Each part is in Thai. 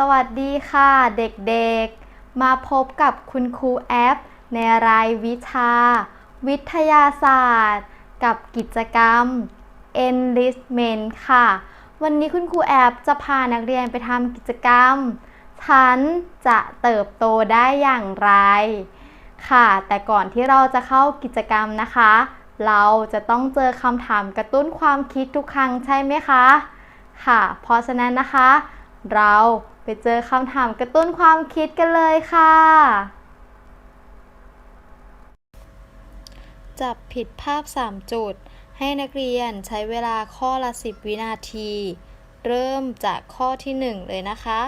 สวัสดีค่ะเด็กๆ มาพบกับคุณครูแอป ในรายวิชา วิทยาศาสตร์ กับกิจกรรม Enlistment ค่ะ วันนี้คุณครูแอปจะพานักเรียนไปทำกิจกรรม ฉันจะเติบโตได้อย่างไร ค่ะ แต่ก่อนที่เราจะเข้ากิจกรรมนะคะ เราจะต้องเจอคำถามกระตุ้นความคิดทุกครั้งใช่ไหมคะ ค่ะ เพราะฉะนั้นนะคะ เรา ไปเจอคำถามกระตุ้นความคิดกันเลยค่ะ จับผิดภาพ 3 จุด ให้นักเรียนใช้เวลาข้อละ 10 วินาที เริ่มจากข้อที่ 1 เลยนะคะ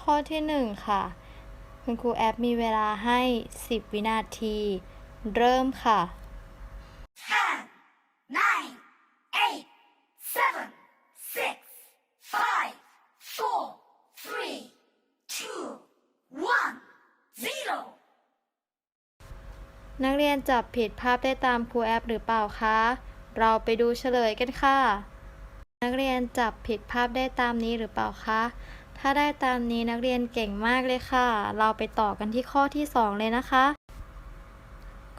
ข้อที่ 1 ค่ะ คุณครูแอปมีเวลาให้ 10 วินาที เริ่มค่ะ ten, nine, eight, seven, six, five, four, three, two, one, zero. นักเรียนจับผิดภาพได้ตามครูแอปหรือเปล่าคะ เราไปดูเฉลยกันค่ะ นักเรียนจับผิดภาพได้ตามนี้หรือเปล่าคะ ถ้าได้ตามนี้นักเรียนเก่งมากเลยค่ะ เราไปต่อกันที่ข้อที่ 2 เลยนะคะ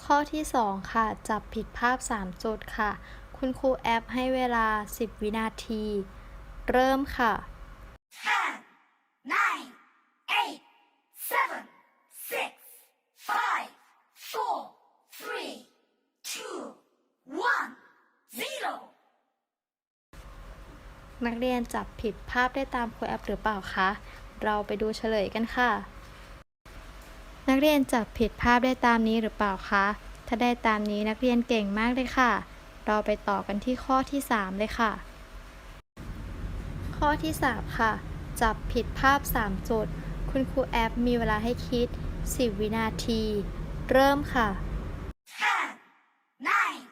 ข้อที่ 2 ค่ะ จับผิดภาพ 3 จุดค่ะ คุณครูแอปให้เวลา 10 วินาที เริ่มค่ะ Ten, nine, eight, seven, six, five, four, three, two, one, zero. นักเรียนจับผิดภาพได้ตามครูแอปหรือเปล่าคะ เราไปดูเฉลยกันค่ะ นักเรียนจับผิดภาพได้ตามนี้หรือเปล่าคะ ถ้าได้ตามนี้นักเรียนเก่งมากเลยค่ะ เราไปต่อกันที่ข้อที่ 3 เลยค่ะ ข้อที่ 3 ค่ะ จับผิดภาพ3จุดคุณครูแอปมีเวลาให้คิด 10 วินาที เริ่มค่ะ Ten, nine,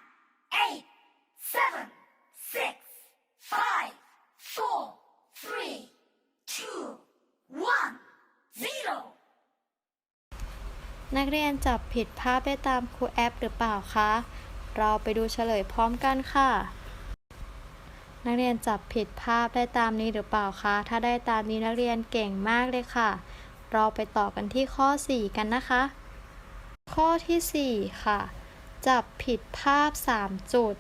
eight, seven, six, five, four, three, two, one, zero. นักเรียนจับผิดภาพได้ตามครูแอปหรือเปล่าคะ เราไปดูเฉลยพร้อมกันค่ะ นักเรียนจับผิดภาพได้ตามนี้หรือเปล่าคะ ถ้าได้ตามนี้นักเรียนเก่งมากเลยค่ะ เราไปต่อกันที่ข้อ 4 กันนะคะ ข้อทีสี่4 ค่ะ จับผิดภาพ 3 จุด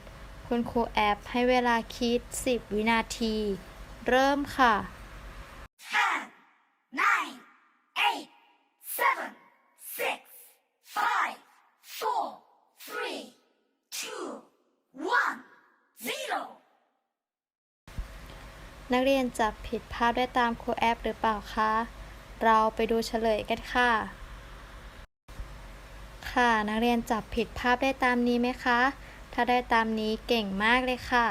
คุณครูแอปให้เวลาคิด 10 วินาที เริ่มค่ะ Ten, nine, eight, seven, six, five, four, three, two, one, zero. นักเรียนจับผิดภาพได้ตามครูแอปหรือเปล่าคะ เราไปดูเฉลยกันค่ะ ค่ะนักเรียนจับผิดภาพได้ตามนี้ไหมคะ ถ้าได้ตามนี้เก่งมากเลยค่ะ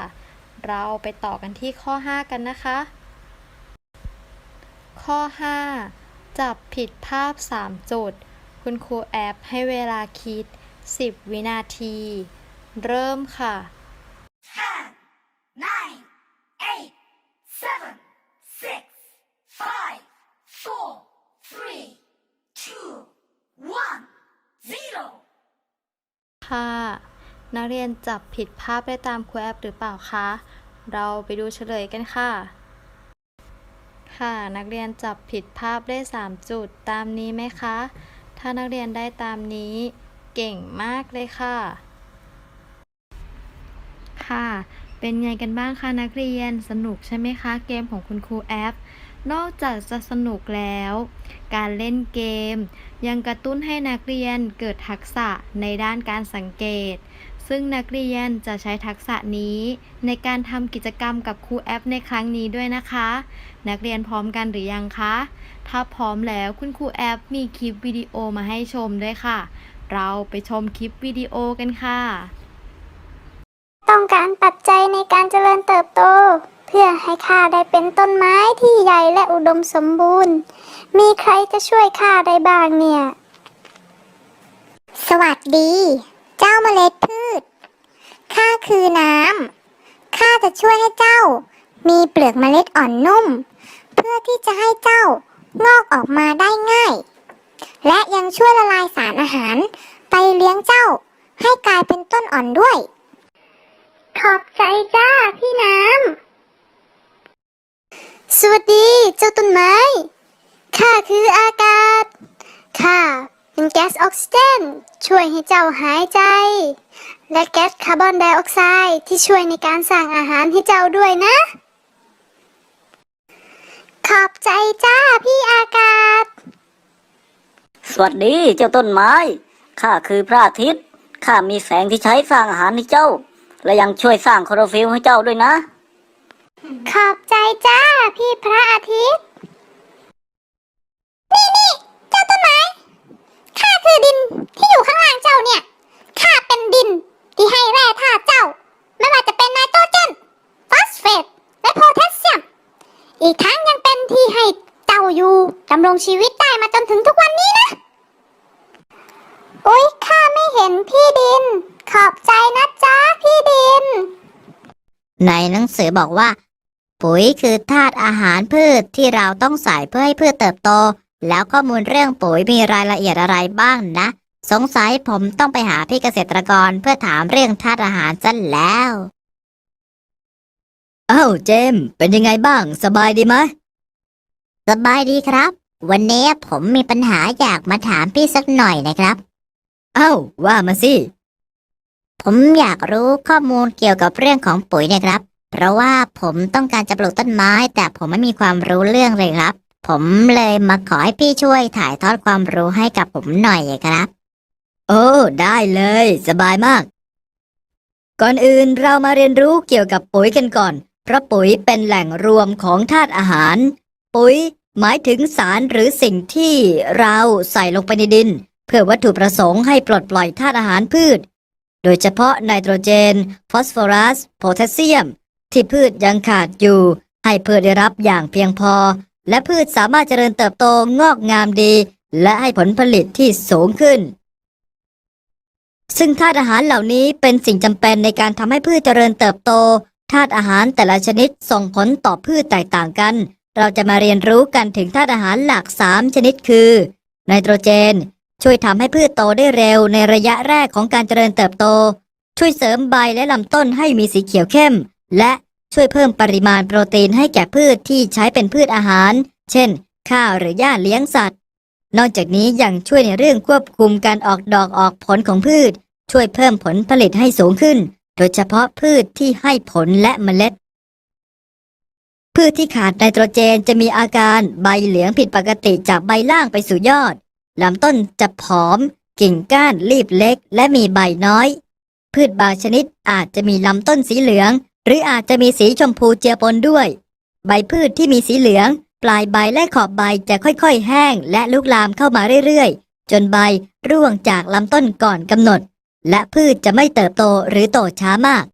เราไปต่อกันที่ข้อ 5 กันนะคะ ข้อ 5 จับผิดภาพ 3 จุด คุณครูแอปให้เวลาคิด 10 วินาที เริ่มค่ะ Ten, nine, eight, seven, six, five, four, three, two, one, zero. ค่ะ นักเรียนจับผิดภาพได้ตามครูแอปหรือเปล่าคะ เราไปดูเฉลยกันค่ะ ค่ะ นักเรียนจับผิดภาพได้ 3 จุดตามนี้ไหมคะ ถ้านักเรียนได้ตามนี้ เก่งมากเลยค่ะ ค่ะ เป็นไงกันบ้างคะนักเรียน สนุกใช่ไหมคะ เกมของคุณครูแอป นอกจากจะสนุกแล้ว การเล่นเกม ยังกระตุ้นให้นักเรียนเกิดทักษะในด้านการสังเกต ซึ่งนักเรียนจะใช้ทักษะนี้ ในการทำกิจกรรมกับครูแอปในครั้งนี้ด้วยนะคะ นักเรียนพร้อมกันหรือยังคะ ถ้าพร้อมแล้วคุณครูแอปมีคลิปวิดีโอมาให้ชมด้วยค่ะ เราไปชมคลิปวิดีโอกันค่ะ ต้องการปัจจัยในการเจริญเติบโต เพื่อให้ข้าได้เป็นต้นไม้ที่ใหญ่และอุดมสมบูรณ์ มีใครจะช่วยข้าได้บ้างเนี่ย สวัสดี เจ้าเมล็ดพืช ข้าคือน้ำ ข้าจะช่วยให้เจ้า มีเปลือกเมล็ดอ่อนนุ่ม เพื่อที่จะให้เจ้างอกออกมาได้ง่าย และยังช่วยละลายสารอาหาร ไปเลี้ยงเจ้า ให้กลายเป็นต้นอ่อนด้วย ขอบใจจ้าพี่น้ำ สวัสดีเจ้าต้นไม้ ข้าคืออากาศ ข้าเป็นแก๊สออกซิเจนช่วยให้เจ้าหายใจ และแก๊สคาร์บอนไดออกไซด์ที่ช่วยในการสร้างอาหารให้เจ้าด้วยนะ ขอบใจจ้าพี่อากาศ สวัสดีเจ้าต้นไม้ ข้าคือพระอาทิตย์ ข้ามีแสงที่ใช้สร้างอาหารให้เจ้า และยังช่วยสร้างคลอโรฟิลให้เจ้าด้วยนะ ขอบใจจ้า พี่พระอาทิตย์ นี่นี่เจ้าต้นไม้ข้าคือดินที่อยู่ข้างล่างเจ้าเนี่ยข้าเป็นดินที่ให้แร่ธาตุเจ้า ไม่ว่าจะเป็นไนโตรเจนฟอสเฟต และโพแทสเซียม อีกทั้งยังเป็นที่ให้เจ้าอยู่ดำรงชีวิตได้มาจนถึงทุกวันนี้นะอุ๊ยข้าไม่เห็นพี่ดิน ขอบใจนะจ๊ะพี่ดิน ในหนังสือบอกว่า ปุ๋ยคือธาตุอาหารพืชที่เราต้องใส่เพื่อให้พืชเติบโต แล้วข้อมูลเรื่องปุ๋ยมีรายละเอียดอะไรบ้างนะ สงสัยผมต้องไปหาพี่เกษตรกรเพื่อถามเรื่องธาตุอาหารซะแล้วอ้าวเจมส์เป็นยังไงบ้าง สบายดีไหมสบายดีครับ วันนี้ผมมีปัญหาอยากมาถามพี่สักหน่อยนะครับอ้าวว่ามาสิผมอยากรู้ข้อมูลเกี่ยวกับเรื่องของปุ๋ยเนะครับ เพราะว่าผมต้องการจะปลูกต้นไม้ แต่ผมไม่มีความรู้เรื่องเลยครับ ผมเลยมาขอให้พี่ช่วยถ่ายทอดความรู้ให้กับผมหน่อยครับ โอ้ได้เลย สบายมาก ก่อนอื่นเรามาเรียนรู้เกี่ยวกับปุ๋ยกันก่อน เพราะปุ๋ยเป็นแหล่งรวมของธาตุอาหาร ปุ๋ยหมายถึงสารหรือสิ่งที่เราใส่ลงไปในดิน เพื่อวัตถุประสงค์ให้ปลดปล่อยธาตุอาหารพืช โดยเฉพาะไนโตรเจน ฟอสฟอรัส โพแทสเซียม ที่พืชยังขาดอยู่ ให้พืชได้รับอย่างเพียงพอ และพืชสามารถเจริญเติบโตงอกงามดี และให้ผลผลิตที่สูงขึ้น ซึ่งธาตุอาหารเหล่านี้เป็นสิ่งจำเป็นในการทำให้พืชเจริญเติบโตธาตุอาหารแต่ละชนิดส่งผลต่อพืชแตกต่างกัน เราจะมาเรียนรู้กันถึงธาตุอาหารหลัก 3 ชนิดคือไนโตรเจน ช่วยทำให้พืชโตได้เร็วในระยะแรกของการเจริญเติบโต ช่วยเสริมใบและลำต้นให้มีสีเขียวเข้ม และช่วยเพิ่มปริมาณโปรตีนให้แก่พืชที่ใช้เป็นพืชอาหาร เช่น ข้าวหรือหญ้าเลี้ยงสัตว์ นอกจากนี้ยังช่วยในเรื่องควบคุมการออกดอกออกผลของพืช ช่วยเพิ่มผลผลิตให้สูงขึ้น โดยเฉพาะพืชที่ให้ผลและเมล็ด พืชที่ขาดไนโตรเจนจะมีอาการใบเหลืองผิดปกติจากใบล่างไปสู่ยอดลำต้นจะผอม กิ่งก้านรีบเล็ก และมีใบน้อย พืชบางชนิดอาจจะมีลำต้นสีเหลือง หรืออาจจะมีสีชมพูเจือปนด้วย ใบพืชที่มีสีเหลือง ปลายใบและขอบใบจะค่อยๆ แห้ง และลุกลามเข้ามาเรื่อยๆ จนใบร่วงจากลำต้นก่อนกำหนด และพืชจะไม่เติบโตหรือโตช้ามาก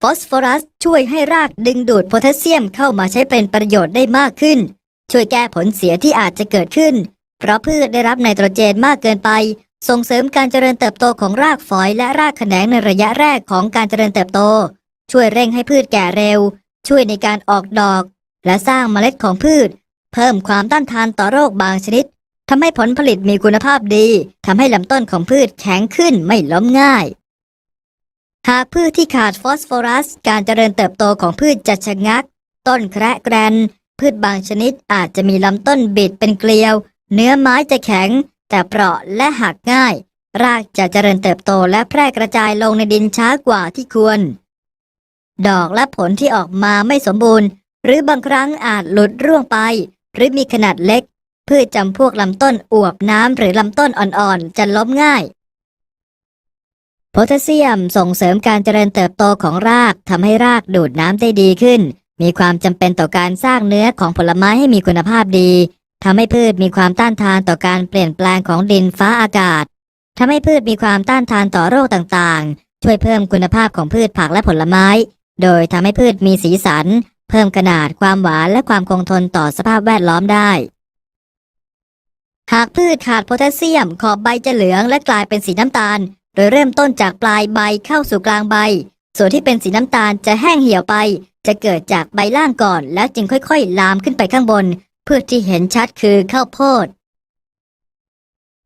ฟอสฟอรัสช่วยให้รากดึงดูดโพแทสเซียมเข้ามาใช้เป็นประโยชน์ได้มากขึ้น ช่วยแก้ผลเสียที่อาจจะเกิดขึ้น เพราะพืชได้รับไนโตรเจนมากเกินไปส่งเสริมการเจริญเติบโตของรากฝอยและรากแขนงในระยะแรกของการเจริญเติบโต ช่วยเร่งให้พืชแก่เร็ว ช่วยในการออกดอก และสร้างเมล็ดของพืช เพิ่มความต้านทานต่อโรคบางชนิดทำให้ผลผลิตมีคุณภาพดีทำให้ลำต้นของพืชแข็งขึ้นไม่ล้มง่าย หากพืชที่ขาดฟอสฟอรัส การเจริญเติบโตของพืชจะชะงัก ต้นแคระแกรน พืชบางชนิดอาจจะมีลำต้นบิดเป็นเกลียว เนื้อไม้จะแข็ง แต่เปราะและหักง่าย รากจะเจริญเติบโตและแพร่กระจายลงในดินช้ากว่าที่ควร ดอกและผลที่ออกมาไม่สมบูรณ์ หรือบางครั้งอาจหลุดร่วงไป หรือมีขนาดเล็กพืชจำพวกลำต้นอวบน้ำหรือลำต้นอ่อนๆ จะล้มง่าย โพแทสเซียมส่งเสริมการเจริญเติบโตของรากทำให้รากดูดน้ำได้ดีขึ้น มีความจำเป็นต่อการสร้างเนื้อของผลไม้ให้มีคุณภาพดีทำให้พืชมีความต้านทานต่อการเปลี่ยนแปลงของดินฟ้าอากาศทำให้พืชมีความต้านทานต่อโรคต่างๆ ช่วยเพิ่มคุณภาพของพืชผักและผลไม้ โดยทำให้พืชมีสีสัน เพิ่มขนาดความหวานและความคงทนต่อสภาพแวดล้อมได้ หากพืชขาดโพแทสเซียม ขอบใบจะเหลืองและกลายเป็นสีน้ำตาล โดยเริ่มต้นจากปลายใบเข้าสู่กลางใบ ส่วนที่เป็นสีน้ำตาลจะแห้งเหี่ยวไป จะเกิดจากใบล่างก่อน แล้วจึงค่อยๆ ลามขึ้นไปข้างบน พื่อที่เห็นชัดคือข้าวโพด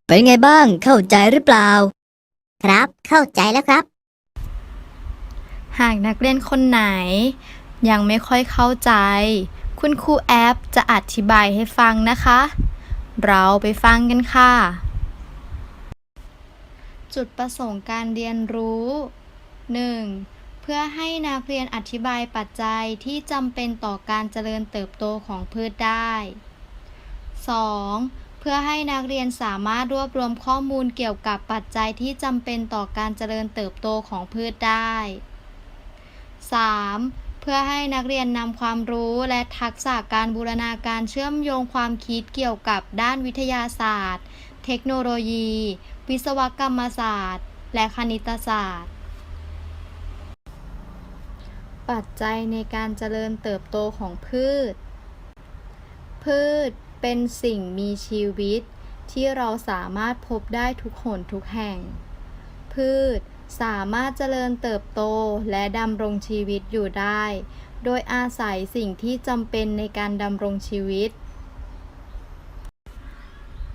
เป็นไงบ้างเข้าใจหรือเปล่า ครับ เข้าใจแล้วครับ หากนักเรียนคนไหน ยังไม่ค่อยเข้าใจ คุณครูแอปจะอธิบายให้ฟังนะคะ เราไปฟังกันค่ะ จุดประสงค์การเรียนรู้ 1. เพื่อให้นักเรียนอธิบายปัจจัยที่จำเป็นต่อการเจริญเติบโตของพืชได้ 2. เพื่อให้นักเรียนสามารถรวบรวมข้อมูลเกี่ยวกับปัจจัยที่จำเป็นต่อการเจริญเติบโตของพืชได้ 3. เพื่อให้นักเรียนนำความรู้และทักษะการบูรณาการเชื่อมโยงความคิดเกี่ยวกับด้านวิทยาศาสตร์ เทคโนโลยี วิศวกรรมศาสตร์ และคณิตศาสตร์ ปัจจัยในการเจริญเติบโตของพืช พืชเป็นสิ่งมีชีวิตที่เราสามารถพบได้ทุกหนทุกแห่ง พืช สามารถเจริญเติบโตและดำรงชีวิตอยู่ได้ โดยอาศัยสิ่งที่จำเป็นในการดำรงชีวิต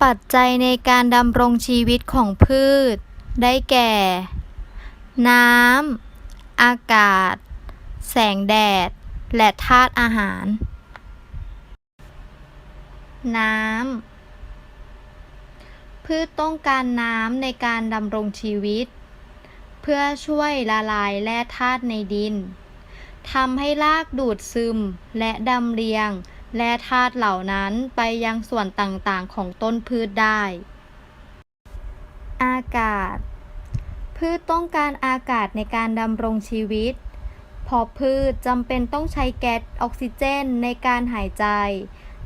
ปัจจัยในการดำรงชีวิตของพืช ได้แก่ น้ำ อากาศ แสงแดด และธาตุอาหาร น้ำ พืชต้องการน้ำในการดำรงชีวิต พื่อช่วยละลายแร่ธาตุในดินทำให้รากดูดซึมและดำเรียงแร่ธาตุเหล่านั้นไปยังส่วนต่างๆของต้นพืชได้ อากาศ พืชต้องการอากาศในการดำรงชีวิตพราะพืชจำเป็นต้องใช้แก๊สออกซิเจนในการหายใจ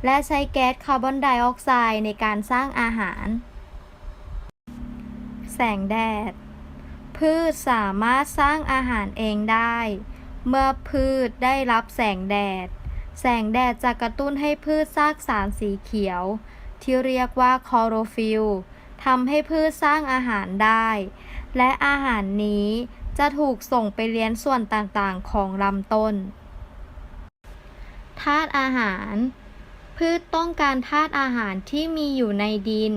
และใช้แก๊สคาร์บอนไดออกไซด์ในการสร้างอาหาร แสงแดด พืชสามารถสร้างอาหารเองได้ เมื่อพืชได้รับแสงแดด แสงแดดจะกระตุ้นให้พืชสร้างสารสีเขียว ที่เรียกว่าคลอโรฟิลทำให้พืชสร้างอาหารได้ และอาหารนี้จะถูกส่งไปเลี้ยงส่วนต่างๆ ของลำต้นธาตุอาหาร พืชต้องการธาตุอาหารที่มีอยู่ในดิน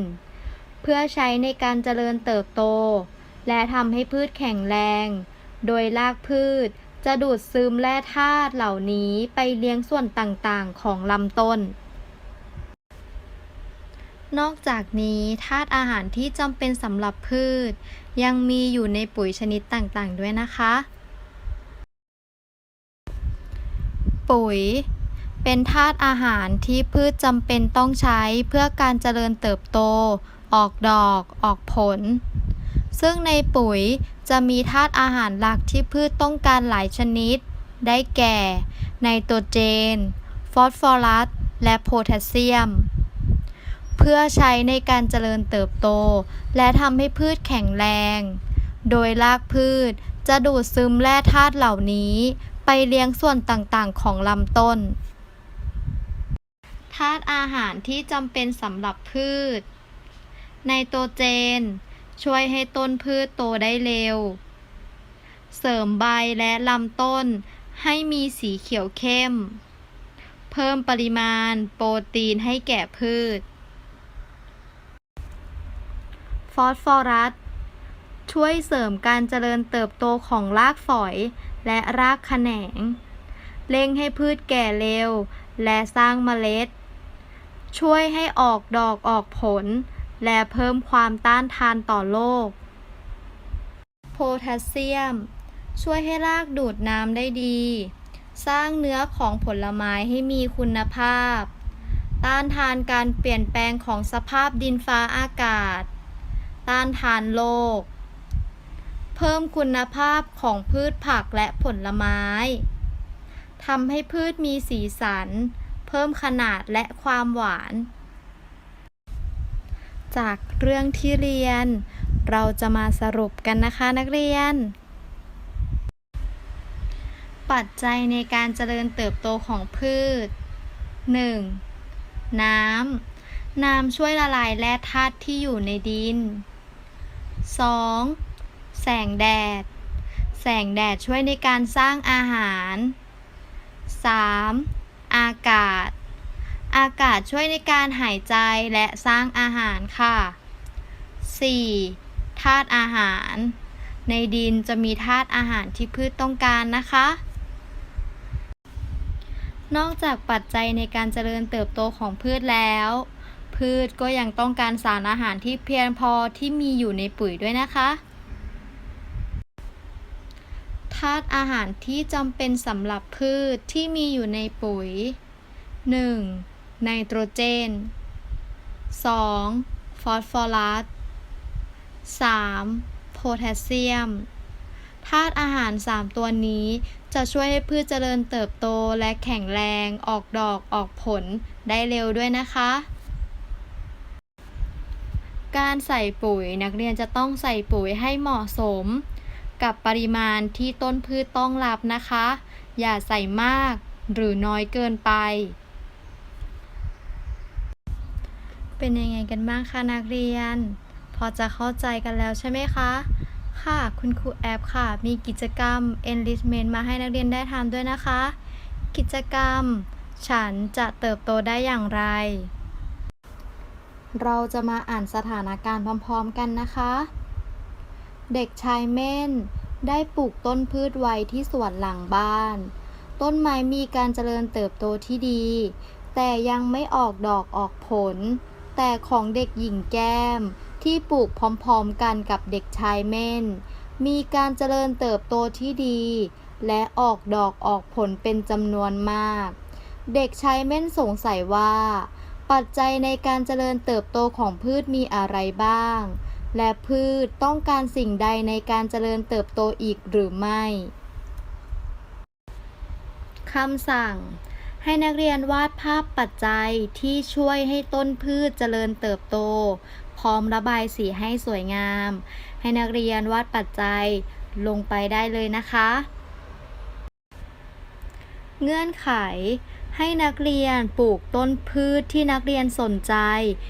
เพื่อใช้ในการเจริญเติบโต และทำให้พืชแข็งแรง โดยรากพืชจะดูดซึมแร่ธาตุเหล่านี้ไปเลี้ยงส่วนต่างๆ ของลำต้น นอกจากนี้ธาตุอาหารที่จำเป็นสำหรับพืช ยังมีอยู่ในปุ๋ยชนิดต่างๆ ด้วยนะคะ ปุ๋ย เป็นธาตุอาหารที่พืชจำเป็นต้องใช้เพื่อการเจริญเติบโต ออกดอก ออกผล ซึ่งในปุ๋ยจะมีธาตุอาหารหลักที่พืชต้องการหลายชนิด ได้แก่ ไนโตรเจน ฟอสฟอรัส และโพแทสเซียม เพื่อใช้ในการเจริญเติบโต และทำให้พืชแข็งแรง โดยรากพืชจะดูดซึมแร่ธาตุเหล่านี้ ไปเลี้ยงส่วนต่างๆ ของลำต้น ธาตุอาหารที่จำเป็นสำหรับพืช ไนโตรเจน ช่วยให้ต้นพืชโตได้เร็ว เสริมใบและลำต้นให้มีสีเขียวเข้ม เพิ่มปริมาณโปรตีนให้แก่พืช ฟอสฟอรัส ช่วยเสริมการเจริญเติบโตของรากฝอยและรากแขนง เร่งให้พืชแก่เร็ว และสร้างเมล็ด ช่วยให้ออกดอกออกผล และเพิ่มความต้านทานต่อโรคโพแทสเซียม ช่วยให้รากดูดน้ำได้ดี สร้างเนื้อของผลไม้ให้มีคุณภาพ ต้านทานการเปลี่ยนแปลงของสภาพดินฟ้าอากาศ ต้านทานโรคเพิ่มคุณภาพของพืชผักและผลไม้ทำให้พืชมีสีสัน เพิ่มขนาดและความหวาน จากเรื่องที่เรียน เราจะมาสรุปกันนะคะนักเรียน ปัจจัยในการเจริญเติบโตของพืช 1. น้ำ น้ำช่วยละลายแร่ธาตุที่อยู่ในดิน 2. แสงแดด แสงแดดช่วยในการสร้างอาหาร 3. อากาศ อากาศช่วยในการหายใจและสร้างอาหารค่ะ 4. ธาตุอาหาร ในดินจะมีธาตุอาหารที่พืชต้องการนะคะ นอกจากปัจจัยในการเจริญเติบโตของพืชแล้ว พืชก็ยังต้องการสารอาหารที่เพียงพอที่มีอยู่ในปุ๋ยด้วยนะคะธาตุอาหารที่จำเป็นสำหรับพืชที่มีอยู่ในปุ๋ย 1. ไนโตรเจน 2. ฟอสฟอรัส 3. โพแทสเซียม ธาตุอาหาร 3 ตัวนี้จะช่วยให้พืชเจริญเติบโตและแข็งแรง ออกดอกออกผลได้เร็วด้วยนะคะ การใส่ปุ๋ยนักเรียนจะต้องใส่ปุ๋ยให้เหมาะสม กับปริมาณที่ต้นพืชต้องรับนะคะ อย่าใส่มากหรือน้อยเกินไป เป็นยังไงกันบ้างคะนักเรียน พอจะเข้าใจกันแล้วใช่ไหมคะ ค่ะคุณครูแอปค่ะ มีกิจกรรม enrichment มาให้นักเรียนได้ทำด้วยนะคะ กิจกรรม ฉันจะเติบโตได้อย่างไร เราจะมาอ่านสถานการณ์พร้อมๆกันนะคะ เด็กชายเม่น ได้ปลูกต้นพืชไว้ที่สวนหลังบ้าน ต้นไม้มีการเจริญเติบโตที่ดี แต่ยังไม่ออกดอกออกผล แต่ของเด็กหญิงแก้ม ที่ปลูกพร้อมๆกันกับเด็กชายเม่น มีการเจริญเติบโตที่ดี และออกดอกออกผลเป็นจำนวนมาก เด็กชายเม่นสงสัยว่า ปัจจัยในการเจริญเติบโตของพืชมีอะไรบ้าง และพืชต้องการสิ่งใดในการเจริญเติบโตอีกหรือไม่คำสั่ง ให้นักเรียนวาดภาพปัจจัยที่ช่วยให้ต้นพืชเจริญเติบโต พร้อมระบายสีให้สวยงาม ให้นักเรียนวาดปัจจัยลงไปได้เลยนะคะ เงื่อนไข ให้นักเรียนปลูกต้นพืชที่นักเรียนสนใจ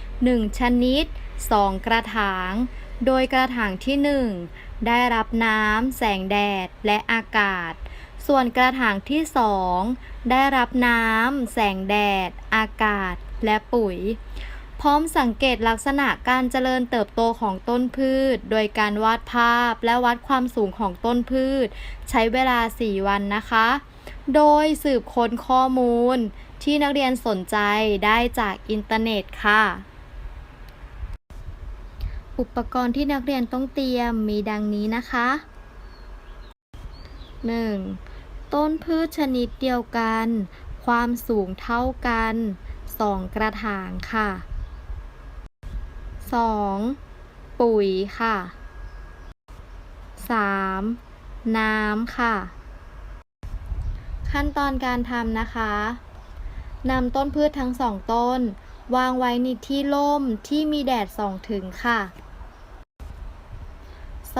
1 ชนิด 2 กระถาง โดยกระถางที่ 1 ได้รับน้ำ แสงแดด และอากาศ ส่วนกระถางที่ 2 ได้รับน้ำ แสงแดด อากาศ และปุ๋ย พร้อมสังเกตลักษณะการเจริญเติบโตของต้นพืช โดยการวาดภาพและวัดความสูงของต้นพืช ใช้เวลา 4 วันนะคะ โดยสืบค้นข้อมูลที่นักเรียนสนใจได้จากอินเทอร์เน็ตค่ะ อุปกรณ์ที่นักเรียนต้องเตรียมมีดังนี้นะคะ 1. ต้นพืชชนิดเดียวกัน ความสูงเท่ากัน2กระถางค่ะ 2. ปุ๋ยค่ะ 3. น้ำค่ะ ขั้นตอนการทำนะคะนำต้นพืชทั้งสองต้น วางไว้ในที่ร่มที่มีแดดส่องถึงค่ะ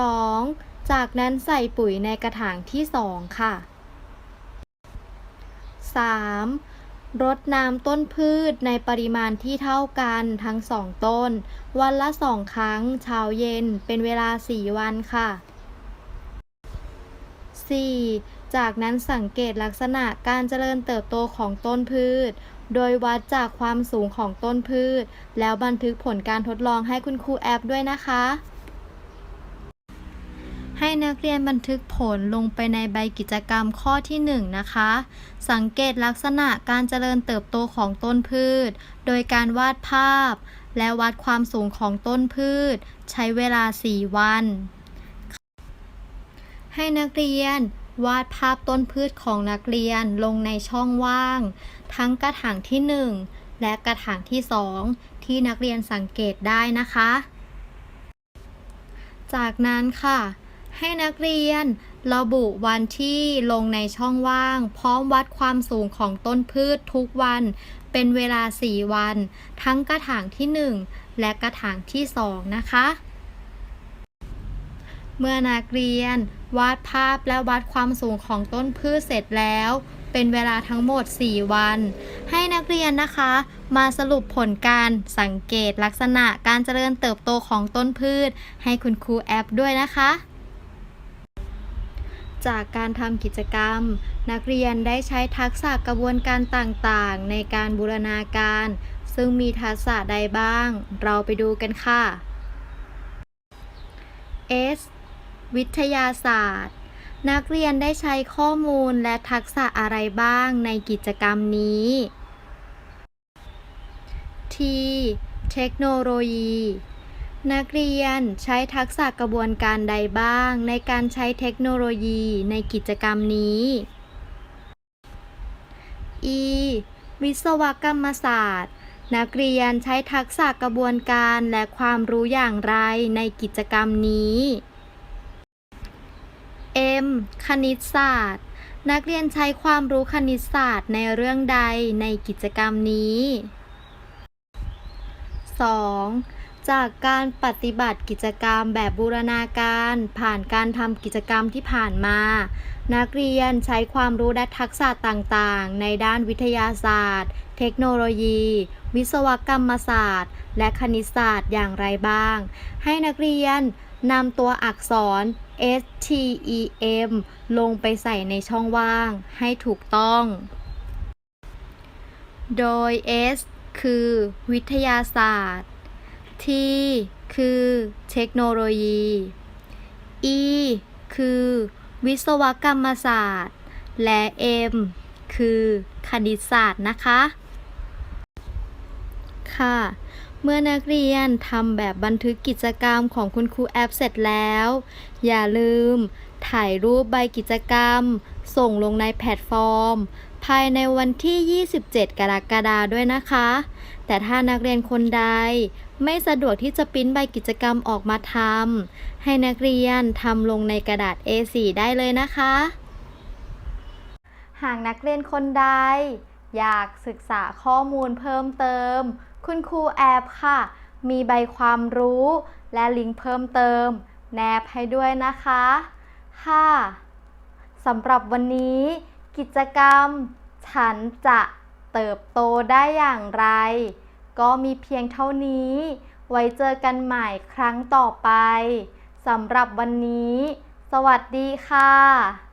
2. จากนั้นใส่ปุ๋ยในกระถางที่ 2 ค่ะ 3. รดน้ำต้นพืชในปริมาณที่เท่ากันทั้งสองต้น วันละสองครั้งเช้าเย็นเป็นเวลา 4 วันค่ะ 4. จากนั้นสังเกตลักษณะการเจริญเติบโตของต้นพืช โดยวัดจากความสูงของต้นพืช แล้วบันทึกผลการทดลองให้คุณครูแอปด้วยนะคะ ให้นักเรียนบันทึกผลลงไปในใบกิจกรรมข้อที่ 1 นะคะ สังเกตลักษณะการเจริญเติบโตของต้นพืช โดยการวาดภาพ และวัดความสูงของต้นพืช ใช้เวลา 4 วัน ให้นักเรียนวาดภาพต้นพืชของนักเรียนลงในช่องว่าง ทั้งกระถางที่ 1 และกระถางที่ 2 ที่นักเรียนสังเกตได้นะคะ จากนั้นค่ะ ให้นักเรียน ระบุวันที่ลงในช่องว่าง พร้อมวัดความสูงของต้นพืชทุกวัน เป็นเวลา 4 วัน ทั้งกระถางที่ 1 และกระถางที่ 2 นะคะ เมื่อนักเรียน วาดภาพและวัดความสูงของต้นพืชเสร็จแล้วเป็นเวลาทั้งหมด 4 วัน ให้นักเรียนนะคะ มาสรุปผลการสังเกตลักษณะการเจริญเติบโตของต้นพืช ให้คุณครูแอปด้วยนะคะ จากการทำกิจกรรม นักเรียนได้ใช้ทักษะกระบวนการต่างๆ ในการบูรณาการ ซึ่งมีทักษะใดบ้าง เราไปดูกันค่ะ S วิทยาศาสตร์ นักเรียนได้ใช้ข้อมูลและทักษะอะไรบ้างในกิจกรรมนี้ T เทคโนโลยี นักเรียนใช้ทักษะกระบวนการใดบ้าง ในการใช้เทคโนโลยีในกิจกรรมนี้ E วิศวกรรมศาสตร์ นักเรียนใช้ทักษะกระบวนการและความรู้อย่างไรในกิจกรรมนี้ M คณิตศาสตร์ นักเรียนใช้ความรู้คณิตศาสตร์ในเรื่องใดในกิจกรรมนี้ 2. จากการปฏิบัติกิจกรรมแบบบูรณาการ ผ่านการทำกิจกรรมที่ผ่านมา นักเรียนใช้ความรู้และทักษะต่างๆ ในด้านวิทยาศาสตร์ เทคโนโลยี วิศวกรรมศาสตร์ และคณิตศาสตร์อย่างไรบ้าง ให้นักเรียนนำตัวอักษร STEM ลงไปใส่ในช่องว่างให้ถูกต้อง โดย S คือวิทยาศาสตร์ T คือเทคโนโลยี E คือวิศวกรรมศาสตร์ และ M คือคณิตศาสตร์นะคะ ค่ะ เมื่อนักเรียนทำแบบบันทึกกิจกรรมของคุณครูแอปเสร็จแล้ว อย่าลืม ถ่ายรูปใบกิจกรรม ส่งลงในแพลตฟอร์ม ภายในวันที่ 27 กรกฎาคมด้วยนะคะ แต่ถ้านักเรียนคนใดไม่สะดวกที่จะปิ้นใบกิจกรรมออกมาทำให้นักเรียนทำลงในกระดาษ A4 ได้เลยนะคะ หากนักเรียนคนใด อยากศึกษาข้อมูลเพิ่มเติม คุณครูแอบค่ะ มีใบความรู้ และลิงก์เพิ่มเติม แนบให้ด้วยนะคะ ค่ะสำหรับวันนี้กิจกรรม ฉันจะเติบโตได้อย่างไร ก็มีเพียงเท่านี้ ไว้เจอกันใหม่ครั้งต่อไปสำหรับวันนี้ สวัสดีค่ะ